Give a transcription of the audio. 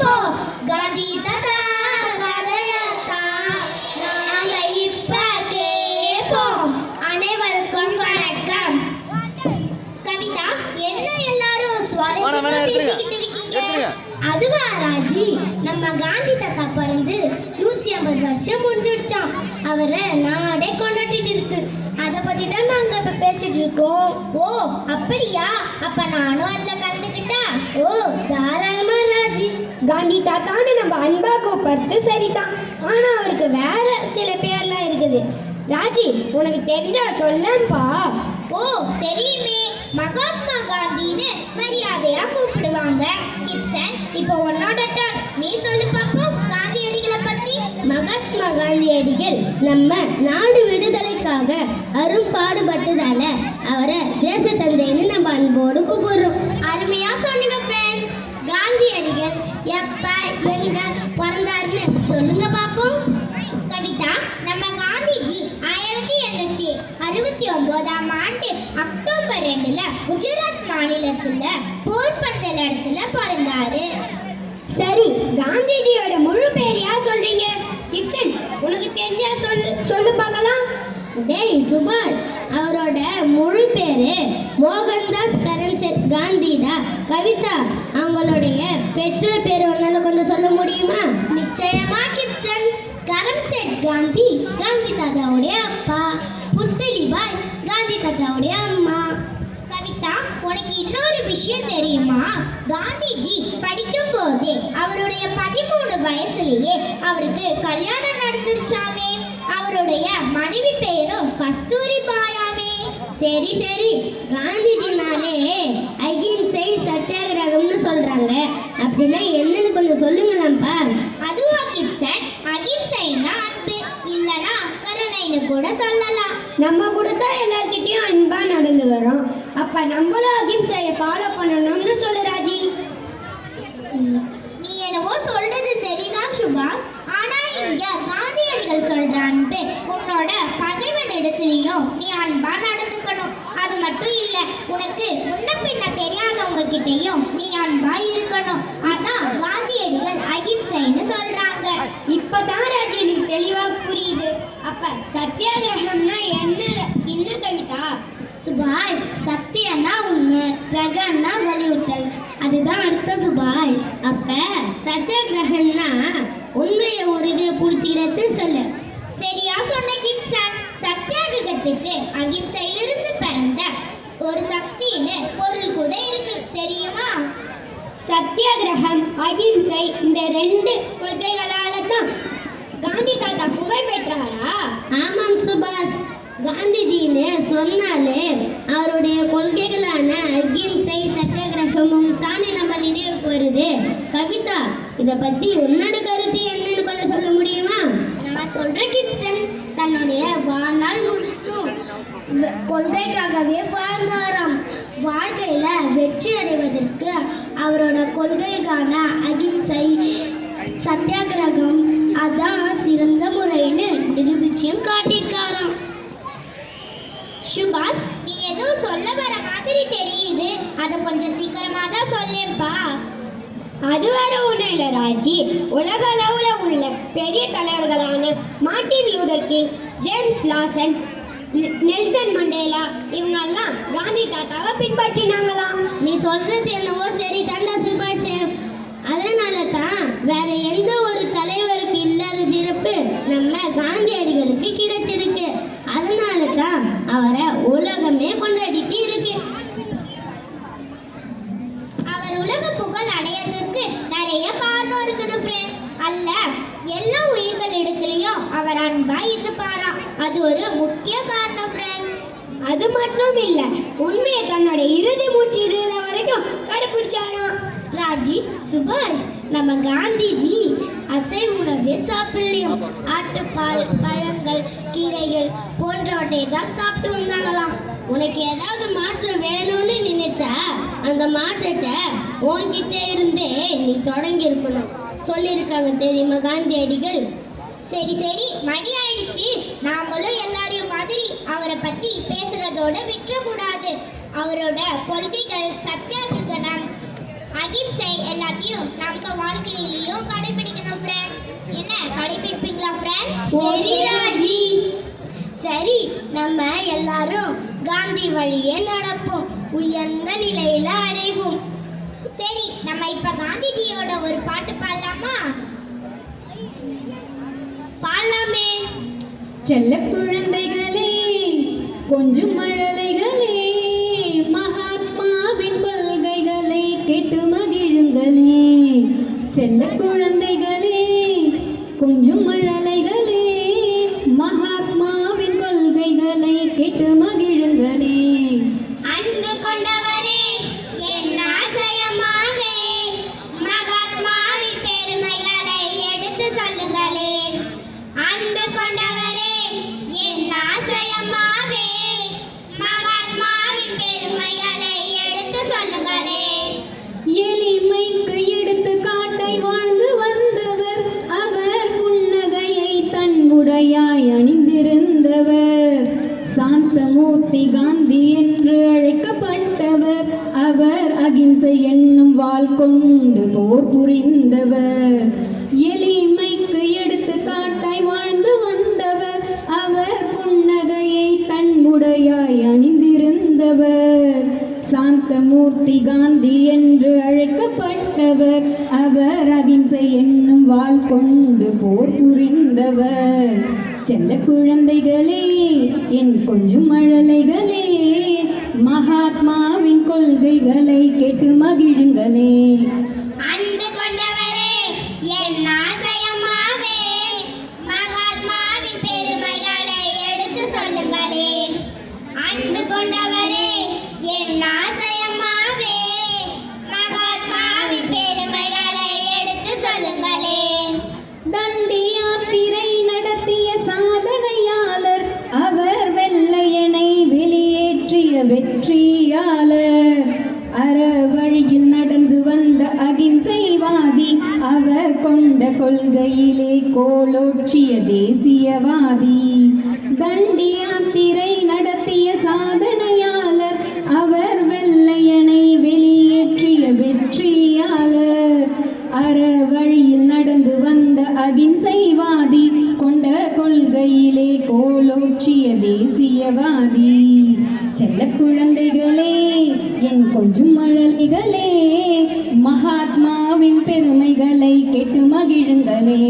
இப்போ காந்தி தாத்தா கதையத்தான் நாம இப்ப கேட்போம் அனைவருக்கும் வணக்கம். கவிதா என்ன எல்லாரும் சுவாரஸ்யமா வேணாம், எடுத்துருங்க. பேசிக்கிட்டு இருக்கீங்க? எடுத்துருங்க. அதுவா ராஜி? நம்ம காந்தி தாத்தா பிறந்து நூத்தி ஐம்பது வருஷம் முடிஞ்சிடுச்சாம். அவரை நாடே கொண்டாடிட்டு இருக்கு. அத பத்தி தான் நாங்க இப்ப பேசிட்டு இருக்கோம். ஓ அப்படியா? அப்ப நானும் அதுல கலந்துக்கிட்டா? ஓ ராஜி காந்தி தாத்தான்னு நம்ம அன்பா கூப்பிடுறது சரிதான். ஆனா அவருக்கு வேற சில பேர்லாம் இருக்குது. ராஜி உனக்கு தெரிஞ்சா சொல்லப்பா. ஓ தெரியுமே. மகாத்மா காந்தின்னு மரியாதையா கூப்பிடுவாங்க. கிப்டன் இப்போ உன்னோட turn. நீ சொல்லு பாப்போம் காந்தியடிகளை பத்தி. மகாத்மா காந்தியடிகள் நம்ம நாடு விடுதலைக்காக அரும்பாடுபட்டதால அவரை தேச தந்தைன்னு நம்ம அன்போடு கூப்பிடுறோம். அருமையா சொன்னீங்க ஃப்ரெண்ட்ஸ் காந்தியடிகள் எப்ப எங்க பிறந்தாருன்னு சொல்லுங்க பாப்போம். கவிதா நம்ம காந்திஜி ஆயிரத்தி எண்ணூத்தி அறுபத்தி ஒன்பதாம் ஆண்டு அக்டோபர் ரெண்டுல குஜராத் மாநிலத்துல போர்பந்தல் இடத்துல பிறந்தாரு. சரி காந்திஜியோட முழு பேர் யார் சொல்றீங்க? கிப்டன் உனக்கு தெரிஞ்சா சொல்லு சொல்லு பார்க்கலாம். டேய் சுபாஷ் அவரோட முழு பேரு மோகன்தாஸ் கரம்சந்த் காந்திடா. கவிதா உங்களுடைய பெற்றோர் பேர் உன்னால கொஞ்சம் சொல்ல முடியுமா? நிச்சயமா கிப்சன் கரம்செட் காந்தி காந்தி தாத்தாவுடைய அப்பா. புத்தலிபாய் காந்தி தாதாவுடைய அம்மா. கவிதா உனக்கு இன்னொரு விஷயம் தெரியுமா? காந்திஜி படிக்கும் போதே அவருடைய பதிமூணு வயசுலயே அவருக்கு கல்யாணம் நடந்துருச்சாமே. அவருடைய மனைவி பெயரும் கஸ்தூரி பாயாமே சரி சரி. காந்திஜினாலே அப்படின்னா என்னன்னு கொஞ்சம் சொல்லுங்களேன்ப்பா அதுவா கிப்சன் அகிம்சைன்னா அன்பு இல்லனா கருணைன்னு கூட சொல்லலாம். நம்ம கூட தான் எல்லார்கிட்டயும் அன்பா நடந்து வரோம். அப்ப நம்மளும் அகிம்சையை ஃபாலோ பண்ணணும்னு சொல்லு ராஜி. நீ என்னவோ சொல்றது சரிதான் சுபாஷ். ஆனா இங்க காந்தியடிகள் சொல்ற அன்பு உன்னோட பகைவன் இடத்துலயும் நீ அன்பா நடந்துக்கணும். அது மட்டும் இல்ல உனக்கு முன்ன பின்ன தெரியாதவங்க கிட்டயும் நீ அன்பா இருக்கணும் அதான் காந்தியடிகள் அகிம்சைன்னு சொல்றாங்க இப்பதான் ராஜி எனக்கு தெளிவா புரியுது அப்ப சத்தியாகிரகம்னா என்ன என்ன கவிதா? சுபாஷ் சத்தியன்னா உண்மை கிரகம்னா வலியுறுத்தல். அதுதான் அர்த்தம் சுபாஷ். அப்ப சத்தியாகிரகம்னா உண்மையை ஒரு இது பிடிச்சிக்கிறது சொல்லு. சரியா சொன்ன கிப்டா சத்தியாகிரகத்துக்கு அகிம்சையிலிருந்து பிறந்த ஒரு சக்தின்னு பொருள் கூட இருக்கு. தெரியுமா? சத்தியாகிரகம் அகிம்சை இந்த ரெண்டு கொள்கைகளால தான் காந்தி தாத்தா புகழ் பெற்றாரா ஆமாம் சுபாஷ் காந்திஜின்னு சொன்னாலே அவருடைய கொள்கைகளான அகிம்சை சத்தியாகிரகமும் தானே நம்ம நினைவுக்கு வருது. கவிதா இதை பத்தி உன்னோட கருத்து என்னன்னு கொஞ்சம் சொல்ல முடியுமா? நான் சொல்ற கிப்சன் தன்னுடைய வாழ்நாள் முழுசும் கொள்கைக்காகவே வாழ்ந்தாராம். வாழ்க்கையில வெற்றி அடைவதற்கு அவரோட கொள்கைக்கான அகிம்சை சத்தியாகிரகம் அதான் சிறந்த முறைன்னு நிரூபிச்சியும் காட்டியிருக்காராம் சுபாஷ் நீ ஏதோ சொல்ல வர மாதிரி தெரியுது. அதை கொஞ்சம் சீக்கிரமா தான் சொல்லேப்பா அது வர ஒன்றும் இல்லை ராஜி. உலக அளவில் உள்ள பெரிய தலைவர்களான Martin Luther King James Lawson Nelson Mandela இவங்கெல்லாம் காந்தி தாத்தாவை பின்பற்றினாங்களாம் நீ சொல்றது என்னவோ சரி தாண்டா சுபாஷ். அதனால தான் வேற எந்த ஒரு தலைவருக்கு இல்லாத சிறப்பு நம்ம காந்தியடிகளுக்கு கிடைச்சிருக்கு. தான் அவரை உலகமே கொண்டாடிட்டு இருக்கு. அவர் உலக புகழ் அடையறதுக்கு நிறைய காரணம் இருக்குது ஃப்ரெண்ட்ஸ் அல்ல எல்லா உயிர்கள் இடத்துலயும் அவர் அன்பா இருப்பாராம் அது ஒரு முக்கிய காரணம் ஃப்ரெண்ட்ஸ் அது மட்டும் இல்ல உண்மையை தன்னோட இறுதி மூச்சு இருக்கிற வரைக்கும் கடைபிடிச்சாராம் ராஜி சுபாஷ் நம்ம காந்திஜி அசை உணவே சாப்பிடலையும் ஆட்டுப்பால் பழங்கள் கீரைகள் போன்றவற்றை தான் சாப்பிட்டு வந்தாங்களாம். உனக்கு ஏதாவது மாற்றம் வேணும்னு நினைச்சா அந்த மாற்றத்தை உன்கிட்ட இருந்தே நீ தொடங்கி இருக்கணும் சொல்லியிருக்காங்க தெரியுமா காந்தியடிகள்? சரி சரி மணி ஆயிடுச்சு நாமளும் எல்லாரையும் மாதிரி அவரை பத்தி பேசுறதோட விட்டுறக்கூடாது. அவரோட கொள்கைகள் சத்தியாகிரகம் அகிம்சை எல்லாத்தையும் நம்ம வாழ்க்கையிலையும் கடைபிடிக்கணும் ஃப்ரெண்ட்ஸ் என்ன கடைபிடிப்பீங்களா ஃப்ரெண்ட்ஸ் சரி ராஜி சரி நம்ம எல்லாரும் காந்தி வழியே நடப்போம். உயர்ந்த நிலையில அடைவோம். சரி நம்ம இப்ப காந்திஜியோட ஒரு பாட்டு பாடலாமா? பாடலாமே. செல்ல குழந்தைகளே கொஞ்சம் மழலைகளே மகாத்மாவின் கொள்கைகளை கேட்டு மகிழுங்களே. செல்ல குழந்தைகளே கொஞ்சம் இருந்தவர் எளிமைக்கு எடுத்து காட்டாய் வாழ்ந்து வந்தவர். அவர் புன்னகையை தன்முடையாய் அணிந்திருந்தவர். சாந்தமூர்த்தி காந்தி என்று அழைக்கப்பட்டவர். அவர் அகிம்சை என்னும் வாழ் கொண்டு போர் புரிந்தவர். செல்ல குழந்தைகளே என் கொஞ்சம் மழலைகளே மகாத்மாவின் கொள்கைகளை கேட்டு மகிழுங்களே. அகிம்சைவாதி அவர் கொண்ட கொள்கையிலே கோலோற்றிய தேசியவாதி. தண்டி யாத்திரை நடத்திய சாதனை பெருமைகளை கேட்டு மகிழுங்களே.